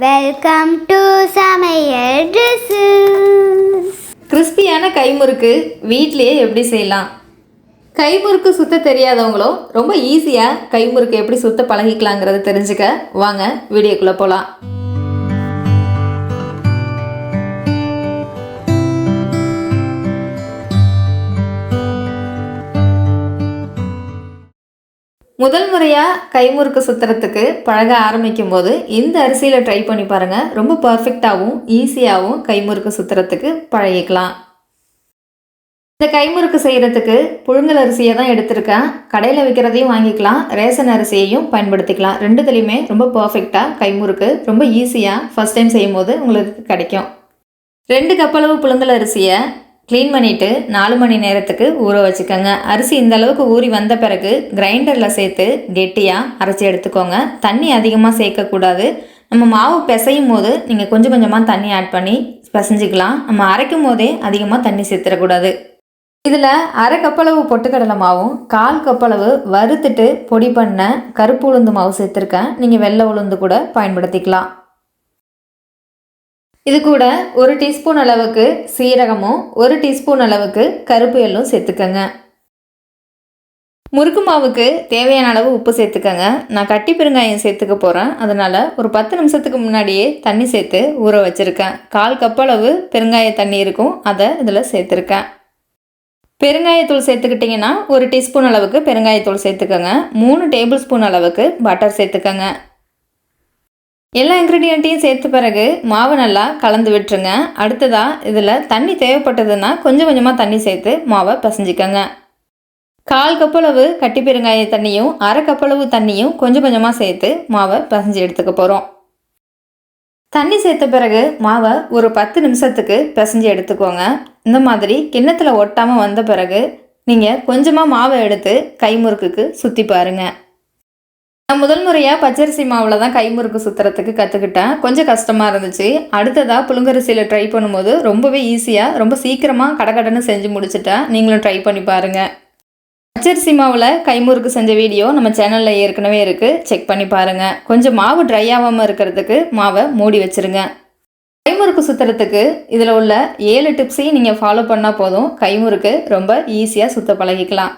Welcome to சமையல் dress கிறிஸ்பியான கைமுறுக்கு வீட்லேயே எப்படி செய்யலாம்? கைமுறுக்கு சுத்த தெரியாதவங்களும் ரொம்ப ஈஸியாக கைமுறுக்கு எப்படி சுத்த பழகிக்கலாங்கிறத தெரிஞ்சுக்க வாங்க வீடியோக்குள்ளே போகலாம் முதல் முறையாக கைமுறுக்கு சுத்துறதுக்கு பழக ஆரம்பிக்கும் போது இந்த அரிசியில் ட்ரை பண்ணி பாருங்கள் ரொம்ப பர்ஃபெக்டாகவும் ஈஸியாகவும் கைமுறுக்கு சுத்துறதுக்கு பழகிக்கலாம். இந்த கைமுறுக்கு செய்கிறதுக்கு புழுங்கல் அரிசியை தான் எடுத்திருக்கேன். கடையில் விற்கிறதையும் வாங்கிக்கலாம். ரேஷன் அரிசியையும் பயன்படுத்திக்கலாம். ரெண்டுத்துலேயுமே ரொம்ப பர்ஃபெக்டாக கைமுறுக்கு ரொம்ப ஈஸியாக ஃபஸ்ட் டைம் செய்யும் போது உங்களுக்கு கிடைக்கும். ரெண்டு கப்பளவு புழுங்கல் அரிசியை க்ளீன் பண்ணிவிட்டு நாலு மணி நேரத்துக்கு ஊற வச்சுக்கோங்க. அரிசி இந்த அளவுக்கு ஊறி வந்த பிறகு கிரைண்டரில் சேர்த்து கெட்டியாக அரைச்சி எடுத்துக்கோங்க. தண்ணி அதிகமாக சேர்க்கக்கூடாது. நம்ம மாவு பிசையும் போது நீங்கள் கொஞ்சம் கொஞ்சமாக தண்ணி ஆட் பண்ணி பிசைஞ்சிக்கலாம். நம்ம அரைக்கும் போதே அதிகமாக தண்ணி சேர்த்துடக்கூடாது. இதில் அரை கப்பளவு பொட்டுக்கடலை மாவும் கால் கப்பளவு வறுத்துட்டு பொடி பண்ண கருப்பு உளுந்து மாவு சேர்த்துருக்கேன். நீங்கள் வெள்ளை உளுந்து கூட பயன்படுத்திக்கலாம். இது கூட ஒரு டீஸ்பூன் அளவுக்கு சீரகமும் ஒரு டீஸ்பூன் அளவுக்கு கருப்பு எள்ளும் சேர்த்துக்கோங்க. முறுக்கு மாவுக்கு தேவையான அளவு உப்பு சேர்த்துக்கோங்க. நான் கட்டி பெருங்காயம் சேர்த்துக்க போகிறேன் அதனால் ஒரு பத்து நிமிஷத்துக்கு முன்னாடியே தண்ணி சேர்த்து ஊற வச்சுருக்கேன். கால் கப் அளவு பெருங்காய தண்ணி இருக்கும். அதை இதில் சேர்த்துருக்கேன். பெருங்காயத்தூள் சேர்த்துக்கிட்டிங்கன்னா ஒரு டீஸ்பூன் அளவுக்கு பெருங்காயத்தூள் சேர்த்துக்கோங்க. மூணு டேபிள் ஸ்பூன் அளவுக்கு பட்டர் சேர்த்துக்கோங்க. எல்லா இன்க்ரீடியண்ட்டையும் சேர்த்த பிறகு மாவு நல்லா கலந்து விட்டுருங்க. அடுத்ததாக இதில் தண்ணி தேவைப்பட்டதுன்னா கொஞ்சம் கொஞ்சமாக தண்ணி சேர்த்து மாவை பசஞ்சிக்கோங்க. கால் கப்பளவு கட்டி பெருங்காய தண்ணியும் அரை கப்பளவு தண்ணியும் கொஞ்சம் கொஞ்சமாக சேர்த்து மாவை பசஞ்சு எடுத்துக்க போகிறோம் தண்ணி சேர்த்த பிறகு மாவை ஒரு பத்து நிமிஷத்துக்கு பிசைஞ்சு எடுத்துக்கோங்க. இந்த மாதிரி கிண்ணத்தில் ஒட்டாமல் வந்த பிறகு நீங்கள் கொஞ்சமாக மாவை எடுத்து கைமுறுக்குக்கு சுற்றி பாருங்கள் நான் முதல் முறையாக பச்சரிசி மாவில் தான் கைமுறுக்கு சுற்றுறதுக்கு கற்றுக்கிட்டேன் கொஞ்சம் கஷ்டமாக இருந்துச்சு. அடுத்ததாக புழுங்கரிசியில் ட்ரை பண்ணும்போது ரொம்பவே ஈஸியாக ரொம்ப சீக்கிரமாக கடகடன்னு செஞ்சு முடிச்சுட்டேன். நீங்களும் ட்ரை பண்ணி பாருங்கள் பச்சரிசி மாவில் கைமுறுக்கு செஞ்ச வீடியோ நம்ம சேனலில் ஏற்கனவே இருக்குது செக் பண்ணி பாருங்கள் கொஞ்சம் மாவு ட்ரை ஆகாமல் இருக்கிறதுக்கு மாவை மூடி வச்சுருங்க. கைமுறுக்கு சுற்றுறதுக்கு இதில் உள்ள ஏழு டிப்ஸையும் நீங்கள் ஃபாலோ பண்ணால் போதும். கைமுறுக்கு ரொம்ப ஈஸியாக சுத்த பழகிக்கலாம்.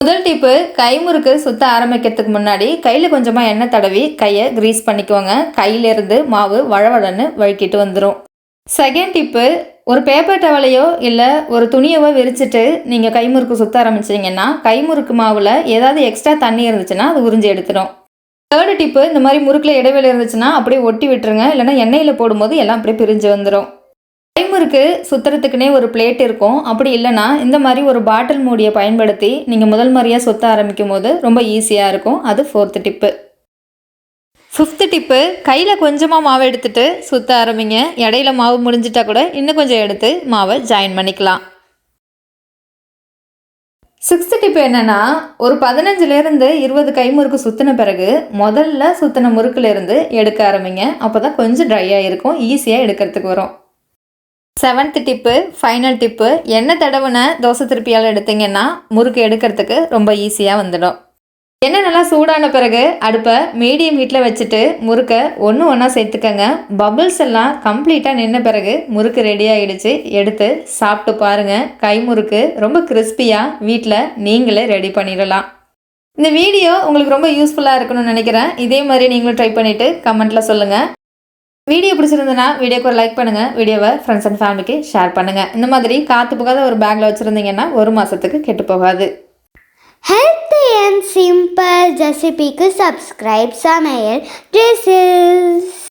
முதல் டிப்பு கைமுறுக்கு சுத்த ஆரம்பிக்கிறதுக்கு முன்னாடி கையில் கொஞ்சமாக எண்ணெய் தடவி கையை க்ரீஸ் பண்ணிக்கோங்க கையிலேருந்து மாவு வழவழன்னு வழுக்கிட்டு வந்துடும் செகண்ட் டிப்பு ஒரு பேப்பர் டவலையோ இல்லை ஒரு துணியவோ விரிச்சிட்டு நீங்கள் கைமுறுக்கு சுத்த ஆரம்பிச்சிங்கன்னா கைமுறுக்கு மாவில் ஏதாவது எக்ஸ்ட்ரா தண்ணி இருந்துச்சுன்னா அது உறிஞ்சி எடுத்துடும் தேர்டு டிப்பு இந்த மாதிரி முறுக்கில் இடைவெளி இருந்துச்சுன்னா அப்படியே ஒட்டி விட்டுருங்க. இல்லைன்னா எண்ணெயில் போடும்போது எல்லாம் அப்படியே பிரிஞ்சு வந்துடும் டைமருக்கு சுற்றுறதுக்குனே ஒரு பிளேட் இருக்கும். அப்படி இல்லைன்னா இந்த மாதிரி ஒரு பாட்டில் மூடியை பயன்படுத்தி நீங்கள் முதல் முறையாக சுத்த ஆரம்பிக்கும் போது ரொம்ப ஈஸியாக இருக்கும். அது ஃபோர்த்து டிப்பு ஃபிஃப்த்து டிப்பு கையில் கொஞ்சமாக மாவை எடுத்துட்டு சுற்ற ஆரம்பிங்க. இடையில மாவு முடிஞ்சிட்டா கூட இன்னும் கொஞ்சம் எடுத்து மாவை ஜாயின் பண்ணிக்கலாம். சிக்ஸ்த்து டிப்பு என்னென்னா ஒரு பதினஞ்சுலேருந்து இருபது கை முறுக்கு சுற்றின பிறகு முதல்ல சுற்றின முறுக்குலேருந்து எடுக்க ஆரம்பிங்க. அப்போ தான் கொஞ்சம் ட்ரையாக இருக்கும் ஈஸியாக எடுக்கிறதுக்கு வரும். செவன்த் டிப்பு ஃபைனல் டிப்பு என்ன தடவுன தோசை திருப்பியால் எடுத்தீங்கன்னா முறுக்கு எடுக்கிறதுக்கு ரொம்ப ஈஸியாக வந்துடும். என்ன நல்லா சூடான பிறகு அடுப்பை மீடியம் ஹீட்டில் வச்சுட்டு முறுக்கை ஒன்று ஒன்றா சேர்த்துக்கங்க. பபுள்ஸ் எல்லாம் கம்ப்ளீட்டாக நின்ன பிறகு முறுக்கு ரெடி ஆகிடுச்சு எடுத்து சாப்பிட்டு பாருங்கள் கை முறுக்கு ரொம்ப கிறிஸ்பியாக வீட்டில் நீங்களே ரெடி பண்ணிடலாம். இந்த வீடியோ உங்களுக்கு ரொம்ப யூஸ்ஃபுல்லாக இருக்கணும்னு நினைக்கிறேன். இதே மாதிரி நீங்களும் ட்ரை பண்ணிவிட்டு கமெண்ட்டில் சொல்லுங்கள் வீடியோ பிடிச்சிருந்ததுன்னா வீடியோக்கு ஒரு லைக் பண்ணுங்கள் வீடியோவை ஃப்ரெண்ட்ஸ் அண்ட் ஃபேமிலிக்கு ஷேர் பண்ணுங்கள் இந்த மாதிரி காற்று போகாத ஒரு பேக்கில் வச்சுருந்தீங்கன்னா ஒரு மாதத்துக்கு கெட்டு போகாது. ஹெல்த்தி அண்ட் சிம்பிள் ரெசிபிக்கு சப்ஸ்கிரைப் சமையல் ட்ரெஸ்ஸஸ்